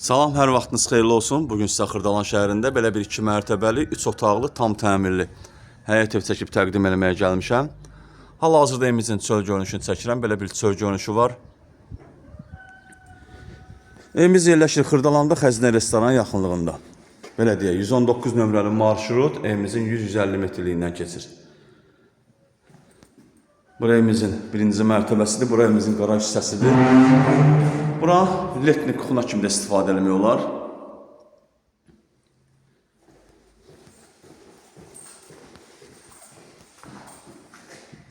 Salam, hər vaxtınız xeyirli olsun. Bugün sizə Xırdalan şəhərində belə bir 2 mərtəbəli, 3 otaqlı, tam təmirli həyət ev çəkib təqdim eləməyə gəlmişəm. Hal-hazırda evimizin çöl görünüşünü çəkirəm. Belə bir çöl görünüşü var. Evimiz yerləşir Xırdalanda Xəzinə restoran yaxınlığında. Belə deyək, 119 nömrəli marşrut evimizin 100-150 metrliyindən keçir. Bura evimizin birinci mərtəbəsidir, bura evimizin qaraj hissəsidir. Bura letnik xuna kimi də istifadə eləmək olar.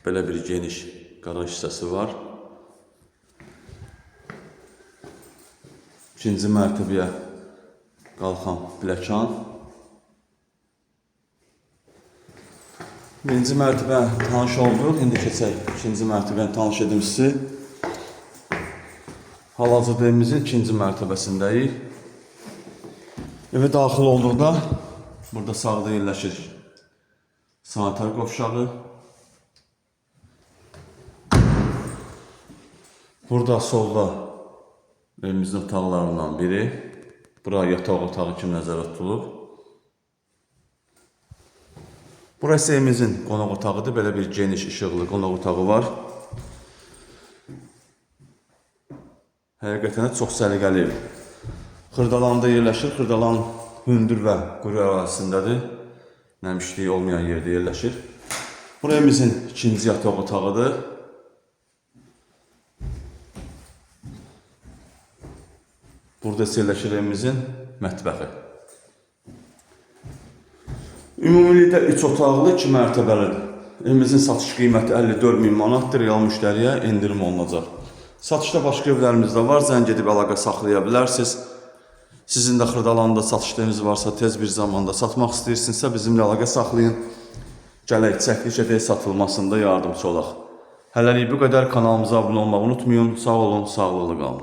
Belə bir geniş qaraj hissəsi var. İkinci mərtəbəyə qalxan pləkan. Birinci mərtəbə tanış olduq. İndi keçək ikinci mərtəbəni tanış edim sizi. Hal-hazırda evimizin ikinci mərtəbəsindəyik. Evə daxil olduqda burada sağda yerləşir sanitar qovşağı. Burada solda evimizin otaqlarından biri. Bura yataq otağı kimi nəzərdə tutulub. Burası evimizin qonaq otağıdır. Belə bir geniş işıqlı qonaq otağı var. Həqiqətən çox səliqəli. Xırdalanda yerləşir. Xırdalan hündür və quru ərazisindədir. Nəmişliyi olmayan yerdə yerləşir. Bura evimizin ikinci yataq otağıdır. Burada yerləşir evimizin mətbəxi. Ümumilikdə 3 otaqlı 2 mərtəbəlidir. Evimizin satış qiyməti 54 min manatdır. Real müştəriyə endirim olunacaq. Satışda başqa evlərimiz də var. Zəng edib əlaqə saxlaya bilərsiniz. Sizin də Xırdalanda satışlarınız varsa, tez bir zamanda satmaq istəyirsinizsə bizimlə əlaqə saxlayın. Gələk çəkiliş edək satılmasında yardımçı olaq. Hələlik bu qədər kanalımıza abunə olmağı unutmayın. Sağ olun, sağlıqlı qalın.